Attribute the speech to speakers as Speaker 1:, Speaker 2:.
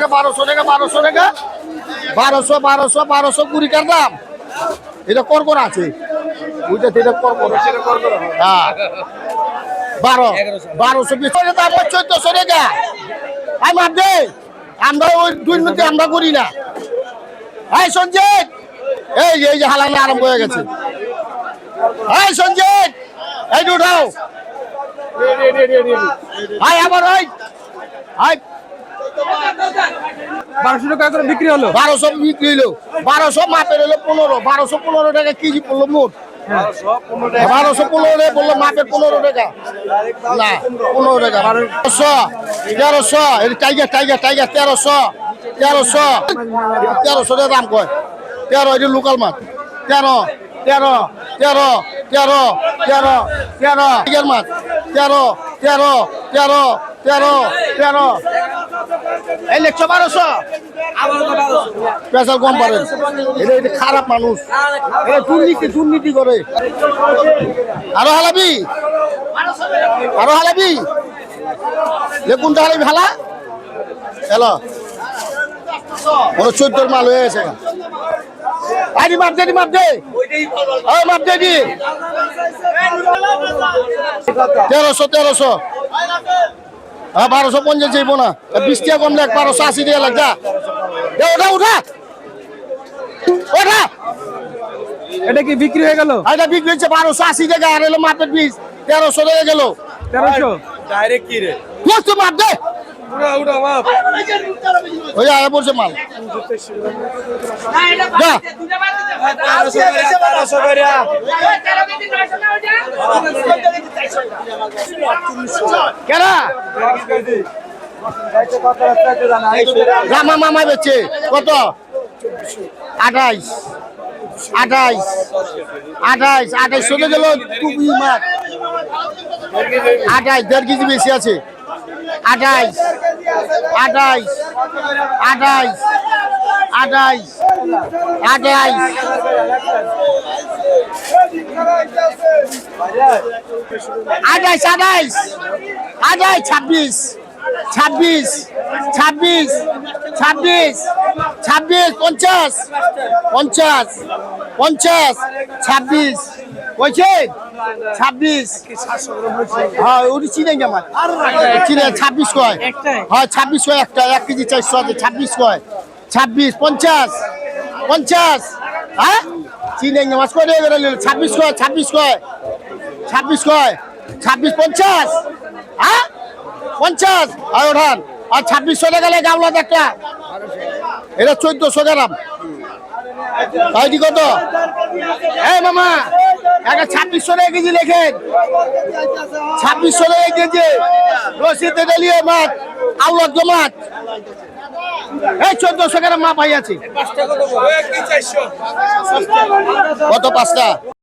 Speaker 1: বারোশো টাকা বারোশো টাকা। বারোশো বারোশো বারোশো কুড়ি টাকার দাম? এটা কর করা আছে ওইটা এটা কর বারো, বারোশো দাম হচ্ছে চোদ্দশো টাকা। মাপ দে আমরা ওই দুই মিনিটে আমরা করি না। এই সঞ্জিত এই এই যে হালানো আরম্ভ হয়ে গেছে। এই সঞ্জিত এই উঠাও আই আবার ওই আই
Speaker 2: বারোশো টাকা করে বিক্রি হলো?
Speaker 1: বারোশো বিক্রি হইল বারোশো মাপের হলো পনেরো। বারোশো পনেরো টাকা কেজি পড়ল মোট। বারোশো পনেরো বলল মাপের পনেরো টাকা। না, পনেরো টাকা। বারোশো তেরোশো টাইগার টাইগার টাইগার, তেরোশো তেরোশো। তেরোশো দাম কয়। তেরো, এটা লোকাল মাছ। তেরো তেরো তেরো তেরো তেরো তেরো। টাইগার মাছ। তেরো তেরো তেরো তেরো তেরো। এই লেখছো বারোশো? পেশাল কম পারেন। এটা এটা খারাপ মানুষ। এটা দুর্নীতি দুর্নীতি করে। আরও হালাবি? আরও হালাবি? কোনটা হালাবি হালা। হ্যালো। ওরা চোদ্দোর মাল হয়ে গেছে। আইডি মাপ দে মাপ দে। ওই মাপ দি। তেরোশো তেরোশো। হ্যাঁ বারোশো পঞ্চাশ যাইবো না। বিশ টাকা কম লাগ বারোশো আশি টাকা লাগ ওঠা ওঠা। ওঠা।
Speaker 2: এটা কি বিক্রি হয়ে গেল?
Speaker 1: এটা বিক্রি হচ্ছে বারোশো আশি টাকা আর এলো মাপের পিস তেরোশো টাকা গেল।
Speaker 2: তেরোশো?
Speaker 1: বস তো মাপ দে। ওই মাল। যা। মামা কত? আঠাইশ। আঠাইশ। আঠাইশ দেড় কেজি বেশি আছে। আঠাইশ। আঠাইশ। আঠাইশ। আঠাইশ। আঠাইশ আঠাইশ আঠাইশ আঠাইশ ছাব্বিশ ছাব্বিশ ছাব্বিশ ছাব্বিশ ছাব্বিশ পঞ্চাশ পঞ্চাশ পঞ্চাশ ছাব্বিশ। কইছেন ছাব্বিশ। হ্যাঁ ওটি চিনে আমার? চিনে ছাব্বিশ কয়? হ্যাঁ ছাব্বিশ কয় একটা এক কেজি চারশো আছে ছাব্বিশ কয়? ছাব্বিশ পঞ্চাশ। পঞ্চাশ। হ্যাঁ? চিনে মাছ করে ছাব্বিশ কয় ছাব্বিশ কয় ছাব্বিশ কয়, ছাব্বিশ পঞ্চাশ। হ্যাঁ? পঞ্চাশ। আর ওঠান। আর ছাব্বিশশো টাকা লাগে গামলা একটা। এটা চোদ্দশো গ্রাম। তাইটি কত? এই মামা একটা ছাব্বিশশো টাকা কেজি লেখেন। ছাব্বিশশো টাকা কেজি। রসিদে ডালিয়ে মাছ আউলাদ মাছ এই চোদ্দশো গ্রাম মা পাইয়াছি আছে। কত পাঁচটা?